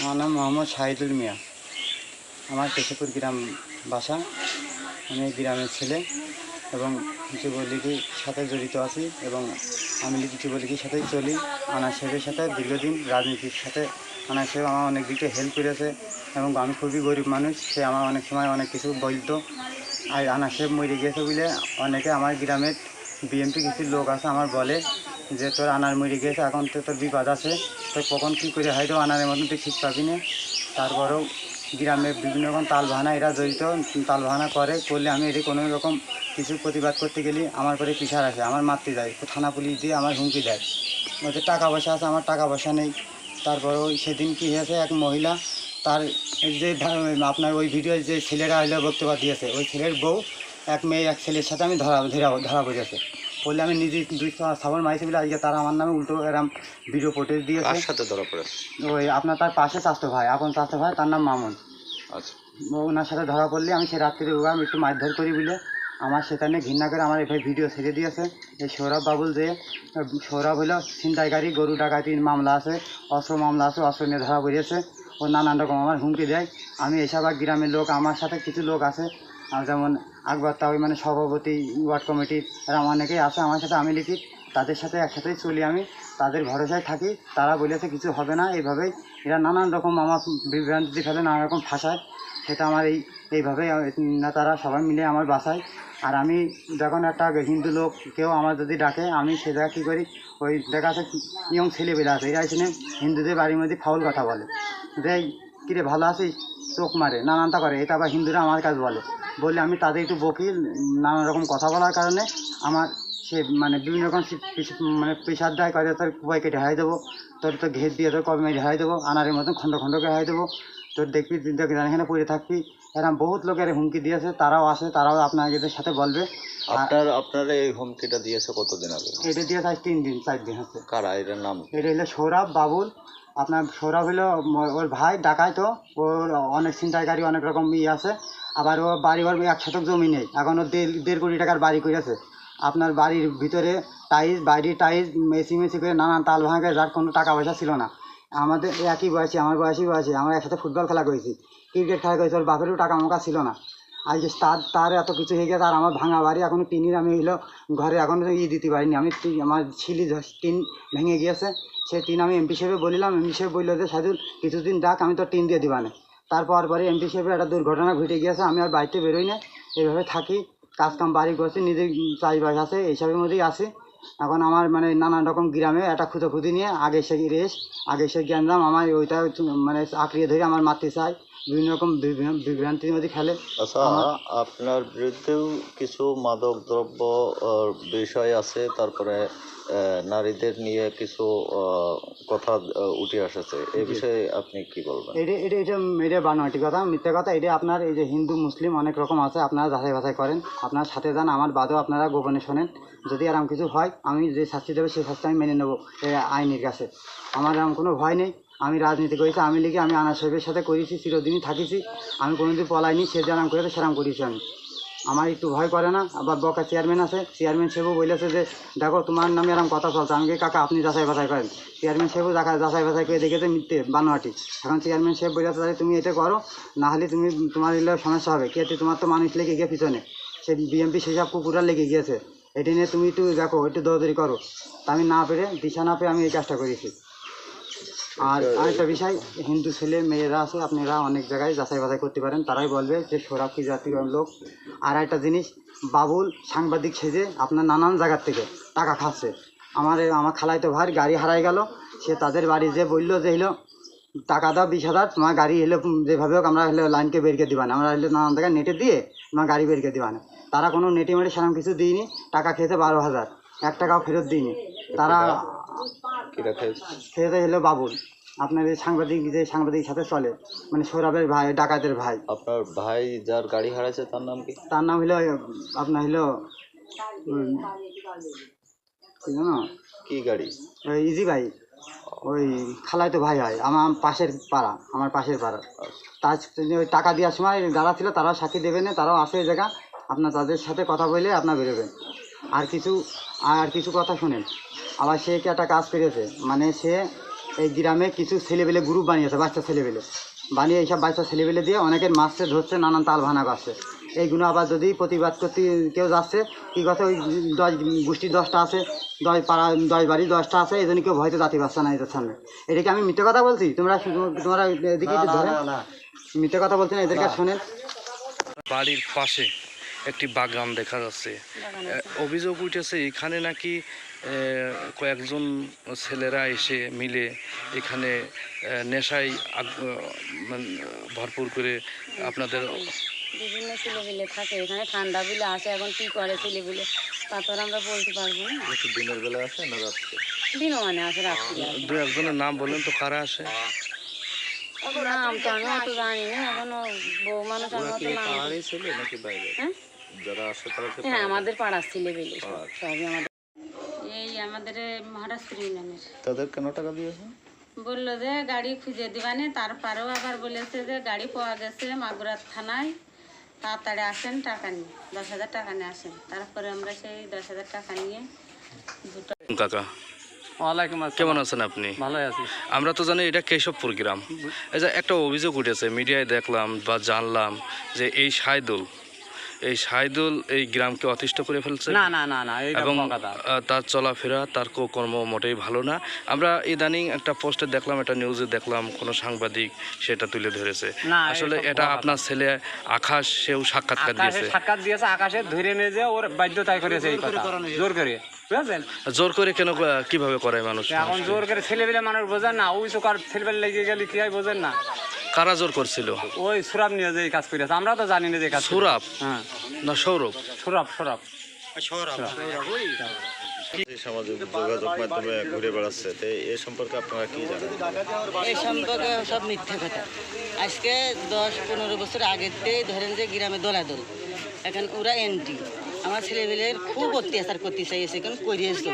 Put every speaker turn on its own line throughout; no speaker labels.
আমার নাম মোহাম্মদ শাহিদুল মিয়া। আমার কেশবপুর গ্রাম বাসা। আমি গ্রামের ছেলে এবং যুবলীগের সাথে জড়িত আছি এবং আমি লীগ যুবলীগের সাথেই চলি। আনা সাহেবের সাথে দীর্ঘদিন রাজনীতির সাথে। আনা সাহেব আমার অনেক দিকে হেল্প করেছে এবং আমি খুবই গরিব মানুষ। সে আমার অনেক সময় অনেক কিছু বলতো। আর আনা সাহেব মরে গিয়েছে বলে অনেকে আমার গ্রামের বিএমপি কিছু লোক আছে আমার বলে। যে তোর আনার মরে গেছে, এখন তো তোর বিপদ আছে। তো কখন কী করে হয়তো আনারের মতন তুই ঠিক পাবি না? তারপরেও গ্রামে বিভিন্ন রকম তাল বাহানা এরা জড়িত। তাল বাহানা করে, করলে আমি এটি কোনো রকম কিছু প্রতিবাদ করতে গেলে আমার পরে পিছার আসে, আমার মারতে যায়। থানা পুলিশ দিয়ে আমার হুমকি দেয়। বলছে, টাকা পয়সা আছে, আমার টাকা পয়সা নেই। তারপরে ওই সেদিন কী হয়েছে, এক মহিলা তার যে আপনার ওই ভিডিও যে ছেলেরা হলো বক্তব্য দিয়েছে, ওই ছেলের বউ, এক মেয়ে, এক ছেলের সাথে আমি ধরা ধরা ধরা পড়েছে। বললে আমি নিজে দুই সাবন মাইছি বলে আজকে তারা আমার নামে উল্টো এরম ভিডিও ফুটেজ
কার
দিয়েছে
সাথে ধরা পড়েছে?
ওই আপনার তার পাশে স্বাস্থ্য ভাই আপন স্বাস্থ্য ভাই তার নাম মামুন।
আচ্ছা।
ওনার সাথে ধরা পড়লে আমি সে রাত্রে আমি একটু মারধর করি বলে আমার সেখানে ঘৃণা করে আমার এভাবে ভিডিও ছেড়ে দিয়েছে। এই সৌরভ বাবুল যে সৌরভ হলো ছিনতাইকারী গরু ডাকাতির মামলা আছে অস্ত্র মামলা আছে অস্ত্র নিয়ে ধরা পড়িয়েছে। ও নানান রকম আমার হুমকি দেয়। আমি এসব আর গ্রামের লোক আমার সাথে কিছু লোক আছে আর যেমন আকবর তাওই মানে সভাপতি, ওয়ার্ড কমিটির এরা অনেকেই আছে আমার সাথে, আমি লিখি, তাদের সাথে একসাথেই চলি আমি, তাদের ভরসায় থাকি, তারা বলেছে কিছু হবে না, এইভাবেই। এরা নানান রকম আমার বিভ্রান্তি ফেলে নানা রকম ভাষায় সেটা আমার এই এইভাবে তারা সবাই মিলে আমার বাসায়। আর আমি যখন একটা হিন্দু লোক, কেউ আমার যদি ডাকে, আমি সে জায়গায় কী করি? ওই দেখা যাচ্ছে ইয়ং ছেলেবেলা আছে, এরা এসে হিন্দুদের বাড়ির মধ্যে ফাউল কথা বলে। যে, কিরে, ভালো আছিস? চোখ মারে নানানটা করে এটা আবার হিন্দুরা আমার কাছে বলে। বললে আমি তাদের একটু বকি নানান রকম কথা বলার কারণে আমার সে মানে বিভিন্ন রকম মানে প্রেশার দেয় করে তোর কুয়াই কেটে হাই দেবো তোর তো ঘের দিয়ে তোর কবে মেরে হাই দেবো আনারের মতন খণ্ড খণ্ড করে হাই দেবো। তোর দেখবি এখানে পড়ে থাকবি। এরকম বহুত লোকের হুমকি দিয়েছে তারাও আসে তারাও আপনাদের সাথে বলবে।
আপনার আপনার এই হুমকিটা দিয়েছে কতদিন আগে?
এটা দিয়ে আজ তিন দিন চার দিন হচ্ছে।
কারা? এর নাম?
এটা হলো সৌরভ বাবুল আপনার সৌরভ হলো ওর ভাই ডাকায় তো, ওর অনেক ছিনতাইকারী, অনেক রকম ইয়ে আছে। আবার ও বাড়ি ওর এক শতক জমি নেই, এখন ও দেড় দেড় কোটি টাকার বাড়ি করেছে। আপনার বাড়ির ভিতরে টাইলস বাইরের টাইলস, মেসি মেসি করে নানান তাল ভাঙে যার কোনো টাকা পয়সা ছিল না। আমাদের একই বয়সী, আমার বয়সী বয়সী, আমরা একসাথে ফুটবল খেলা করেছি। ক্রিকেট খেলা করেছি, ওর বাপেরও টাকা মোকা ছিল না। আজকে তার তার এত কিছু হয়ে গেছে, আর আমার ভাঙা বাড়ি এখনও টিনের আমি হইল ঘরে এখনও ই দিতে পারিনি। আমি আমার ছিলি টিন ভেঙে গিয়েছে, সে টিন আমি এমপি সাহেবে বলিলাম, এমপি সাহেব বলল যে সাজুল কিছুদিন ডাক আমি তো টিন দিয়ে দিবানে তারপর পরে এমপি সাহেবের একটা দুর্ঘটনা ঘটে গিয়েছে, আমি আর বাড়িতে বেরোই না। এইভাবে থাকি, কাজ কাম বাড়ি করছি, নিজের চাষবাস আছে, এইসবের মধ্যেই আছি। এখন আমার মানে নানান রকম গ্রামে একটা খুঁতোখুঁতি নিয়ে আগে সে রেস আগে সে জ্ঞানদাম আমার ওইটা মানে আঁকড়িয়ে ধরে আমার মারতে চায় বিভিন্ন রকম বিভ্রান্তির মধ্যে খেলে।
আচ্ছা আপনার বিরুদ্ধেও কিছু মাদক দ্রব্য বিষয় আছে তারপরে নারীদের নিয়ে কিছু কথা উঠে এসেছে। এ বিষয়ে আপনি কি বলবেন?
এটা এটা এটা এটা বানোয়াটি কথা। মিথ্যা কথা এটা আপনার এই যে হিন্দু মুসলিম অনেক রকম আছে আপনারা যাচাই বাছাই করেন। আপনার সাথে যান আমার বাদেও আপনারা গোপনে শোনেন। যদি এরকম কিছু হয় আমি যে শাস্তি দেবে সেই শাস্তি আমি মেনে নেব আইনের কাছে। আমার এরকম কোনো ভয় নেই। আমি রাজনীতি করেছি আমি লিখে আমি আনা সাহেবের সাথে করেছি চিরদিনই থাকিছি। আমি কোনোদিন পলাইনি সে যেরাম করেছে সেরাম করেছি আমি। আমার একটু ভয় করে না। আবার বকা চেয়ারম্যান আছে। চেয়ারম্যান সাহেবও বলেছে যে, দেখো, তোমার নামে এরকম কথা চলছে। আমি কাকা, আপনি যাচাই বাছাই করেন। চেয়ারম্যান সাহেবও দেখা, যাচাই বাছাই করে দেখেছে মিথ্যে, বানোয়াটি। এখন চেয়ারম্যান সাহেব বলেছে তাহলে তুমি এটা করো, না হলে তুমি, তোমার এগুলো সমস্যা হবে। কে, তোমার তো মানুষ লেগে গিয়ে পিছনে। সে বিএমপি সেসব কুকুরা লেগে গিয়েছে। এটা নিয়ে তুমি একটু দেখো, একটু দৌড়দৌড়ি করো। তা আমি না পেরে, দিশা না পেয়ে আমি এই কাজটা করেছি। আর আরেকটা বিষয়, হিন্দু ছেলে মেয়েরা আছে, আপনারা অনেক জায়গায় যাচাই বাছাই করতে পারেন, তারাই বলবে যে সৌরভ কি জাতীয় লোক। আর একটা জিনিস, বাবুল সাংবাদিক সেজে আপনার নানান জায়গার থেকে টাকা খাচ্ছে। আমার আমার খালাই তো ভাই গাড়ি হারাই গেল, সে তাদের বাড়ি যে বলল যে হলো, টাকা দাও বিশ হাজার, তোমার গাড়ি হলো যেভাবে হোক, আমরা হলো লাইনকে বেরকে দিবানা, আমরা হলো নানান জায়গায় নেটে দিয়ে তোমার গাড়ি বেরকে দিবানা। তারা কোনো নেটে মেটে সেরকম কিছু দিইনি, টাকা খেয়েছে বারো হাজার, এক টাকাও ফেরত দিইনি। তারা
কি রাখে
সেটা হলো বাবুল। আপনার এই সাংবাদিক যে সাংবাদিকের সাথে চলে মানে সৌরভের ভাই ডাকাতের ভাই।
আপনার ভাই যার গাড়ি হারাইছে তার নাম কি?
তার নাম হলো আপনার হলো উম, কি জানো?
কি গাড়ি?
ওই ইজি ভাই। ওই খালাই তো ভাই হয় আমার পাশের পাড়া আমার পাশের পাড়া। তার ওই টাকা দেওয়ার সময় যারা ছিল তারাও সাক্ষী দেবে না তারাও আসে এই জায়গা। আপনার তাদের সাথে কথা বলে আপনার বেরোবেন আর কিছু আর কিছু কথা শুনেন। আবার সে কি একটা কাজ করেছে? মানে সে
এই গ্রামে কিছু ছেলেবেলে গ্রুপ বানিয়েছে বাচ্চা ছেলেবেলে বানিয়ে এইসব বাচ্চা ছেলেবেলে দিয়ে অনেকের মাছছে ধরছে নানান তাল ভানা করছে। এইগুলো আবার যদি প্রতিবাদ করতে কেউ যাচ্ছে কী কথা ওই দশ গোষ্ঠী দশটা আছে দশ পাড়া দশ বাড়ি দশটা আছে এই জন্য কেউ ভয়তে জাতি পারছে না এদের সামনে। এটাকে আমি মিথ্যে কথা বলছি? তোমরা তোমরা এদিকে মিথ্যে কথা বলছি না এদেরকে শোনেন।
বাড়ির পাশে একটি বাগান দেখা যাচ্ছে। অভিযোগ উঠেছে এখানে নাকি কয়েকজন ছেলেরা এসে মিলে এখানে নেশায় মানে ভরপুর করে আপনাদের
বিভিন্ন ছেলেপিলে থাকে এখানে ঠান্ডা বিলে আসে এখন কি করে ছেলেপিলে? তা তো আমরা বলতে পারব না।
দিনের বেলা আসে না রাত্রে?
দিনও মানে আসে রাত্রি
দু একজনের নাম বলেন তো কারা আসে?
নাম তো আমি অত জানি না এখনও বউ মানুষ আমি অত নাম
ছেলে নাকি বাইরে?
হ্যাঁ?
যারা আসে তারা
হ্যাঁ আমাদের পাড়ার ছেলেপিলে সব সবই আমাদের। এই আমাদের মহারাষ্ট্র ইউনিয়নের।
তাদের কেন টাকা দিয়েছে?
বলল যে গাড়ি খুঁজে দিবানে তারপরেও আবার বলেছে যে গাড়ি পাওয়া গেছে মাগুরার থানায়। তাড়াতাড়ি আসেন টাকা নিয়ে দশ হাজার টাকা নিয়ে আসেন। তারপরে আমরা সেই দশ হাজার টাকা নিয়ে দুটো
কাকা
ওয়ালাইকুম আসসালাম।
কেমন আছেন আপনি?
ভালোই আছি।
আমরা তো জানি এটা কেশবপুর গ্রাম। এই যে একটা অভিযোগ উঠেছে মিডিয়ায় দেখলাম বা জানলাম যে এই সাইদুল এই সাইদুল এই গ্রামকে অতিষ্ঠ করে ফেলছে
না না না না
এবং তার চলাফেরা তার কো- কর্ম মোটেই ভালো না। আমরা ইদানিং একটা পোস্টে দেখলাম একটা নিউজে দেখলাম কোনো সাংবাদিক সেটা তুলে ধরেছে। আসলে এটা আপনার ছেলে আকাশ সেও সাক্ষাৎকার দিয়েছে।
সাক্ষাৎ দিয়েছে আকাশে ধরে নিয়ে যে ওর বাধ্যতাই করেছে এই কথা। জোর করে
জোর করে কেন কীভাবে করায় মানুষ?
এখন জোর করে ছেলেবেলে মানুষ বোঝেন না ওই চোখার ছেলেবেলে লেগে গেলে কি হয় বোঝেন না।
কারা জোর করছিল?
ওই সুরাব নিয়ে যে কাজ করেছে আমরা তো জানি না যে কাজ।
সুরাব?
হ্যাঁ।
না সৌরভ।
সুরাব সুরাব।
সামাজিক যোগাযোগ মাধ্যমে ঘুরে বেড়াচ্ছে তো এ সম্পর্কে আপনারা কি জানেন?
এই সম্পর্কে সব মিথ্যা কথা। আজকে দশ পনেরো বছর আগেতেই ধরেন যে গ্রামে দোলাদল এখন ওরা এন্টি। আমার ছেলেমেয়ের খুব অত্যাচার করতে চাইছে এখন করিয়েছে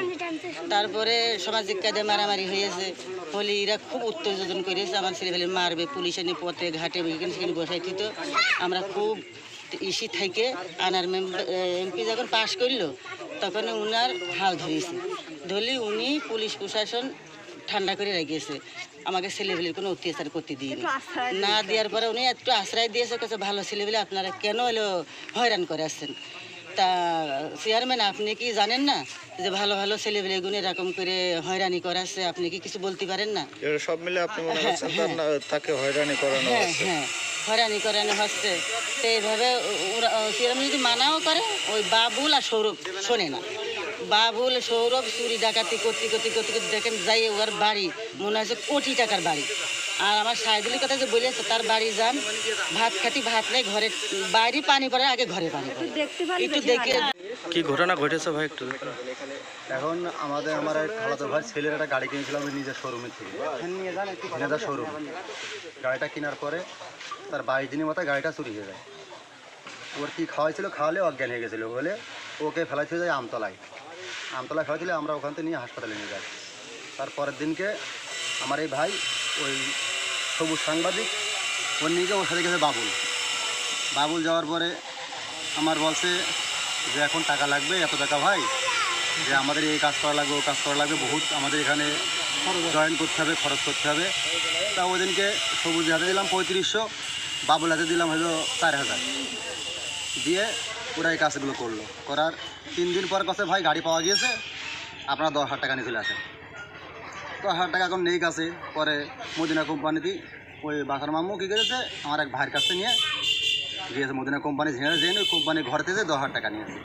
তারপরে সামাজিক কাজে মারামারি হয়েছে হলে এরা খুব উত্তেজন করেছে আমার ছেলেমেয়ে মারবে পুলিশ এনে পথে ঘাটে এখানে সেখানে বসাই দিত আমরা খুব ইসি থেকে আনার এমপি যখন পাশ করল তখন উনার হাল ধরেছে। ধরলে উনি পুলিশ প্রশাসন ঠান্ডা করে রেখেছে। আমাকে ছেলেবেলের কোনো অত্যাচার করতে দিইনি। না দেওয়ার পরে উনি একটু আশ্রয় দিয়েছে কাছে ভালো ছেলেবেলে আপনারা কেন এলো হয়রান করে আসছেন? তা চেয়ারম্যান আপনি কি জানেন না যে ভালো ভালো ছেলেবেলেগুলো এরকম করে হয়রানি করাচ্ছে? আপনি কি কিছু বলতে পারেন না?
সব মিলে আপনি মনে করছেন তাকে হয়রানি করানো
হ্যাঁ
হচ্ছে।
হ্যাঁ হয়রানি করানো হচ্ছে। তো এইভাবে ওরা সেরকম যদি মানাও করে ওই বাবুল আর সৌরভ শোনে না। বাবুল সৌরভ চুরি ডাকাতি করতে করতে করতে করতে দেখেন যাই ওর বাড়ি। মনে হচ্ছে কোটি টাকার বাড়ি। আর আমার সাইদুলের কথা যে বলেছে তার বাড়ি যান ভাত খাতি ভাত নেই ঘরে বাড়ি পানি পড়ে আগে ঘরে পানি একটু দেখে
কি ঘটনা ঘটেছে ভাই একটু?
এখন আমাদের আমার এক খালাতো ভাই ছেলের একটা গাড়ি কিনেছিলাম আমি নিজের শোরুমের থেকে। নিজের শোরুম গাড়িটা কেনার পরে তার বাইশ দিনের মাথায় গাড়িটা চুরি হয়ে যায়। ওর কি খাওয়াইছিল খাওয়ালে অজ্ঞান হয়ে গেছিল। বলে ওকে ফেলাইতে যায় আমতলায়। আমতলায় ফেলাইছিল আমরা ওখান থেকে নিয়ে হাসপাতালে নিয়ে যাই। তারপরের দিনকে আমার এই ভাই ওই সবুজ সাংবাদিক, ওর নিয়ে ওর সাথে গেছে বাবুল। বাবুল যাওয়ার পরে আমার বলছে যে, এখন টাকা লাগবে, এত টাকা ভাই, যে আমাদের এই কাজ করা লাগবে, ও কাজ করা লাগবে, বহুত আমাদের এখানে জয়েন করতে হবে, খরচ করতে হবে। তা ওই দিনকে সবুজ হাতে দিলাম পঁয়ত্রিশশো, বাবুল হাতে দিলাম হলো চার হাজার। দিয়ে ওরা এই কাজগুলো করল। করার তিন দিন পর কাছে ভাই গাড়ি পাওয়া গিয়েছে, আপনারা দশ হাজার টাকা নিয়ে চলে আসেন। হাজার টাকা এখন নেই কাছে পরে মদিনা কোম্পানিতে ওই বাসার মামু কী করেছে আমার এক ভাইয়ের কাছে নিয়ে গিয়েছে মদিনা কোম্পানি ঝেড়ে যেয়ে ওই কোম্পানি ঘর থেকে দশ হাজার টাকা নিয়েছে।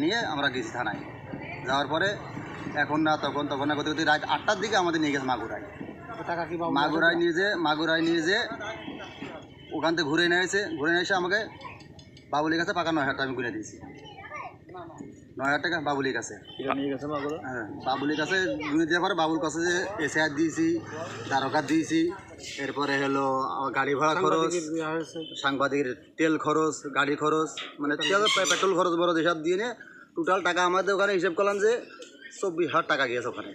নিয়ে আমরা গেছি থানায়। যাওয়ার পরে এখন না তখন তখন না করতে করতে রাত আটটার দিকে আমাদের নিয়ে গেছে মাগুরায়। মাগুরায় নিয়ে যে মাগুরায় নিয়ে যে ওখান থেকে ঘুরে নিয়ে এসে ঘুরে নিয়ে এসে আমাকে বাবুলির কাছে পাকা নয় হাজার টাকা আমি ঘুরে দিয়েছি। নয় হাজার টাকা বাবুলির কাছে। হ্যাঁ বাবুলির কাছে ঘুরে দেওয়ার পরে বাবুর কাছে যে এসআর দিয়েছি দ্বারকা দিয়েছি এরপরে হলো গাড়ি ভাড়া খরচ সাংবাদিকের তেল খরচ গাড়ি খরচ মানে তেল পেট্রোল খরচ বড় হিসাব দিয়ে নিয়ে টোটাল টাকা আমাদের ওখানে হিসেব করলাম যে চব্বিশ হাজার টাকা গিয়েছে ওখানে।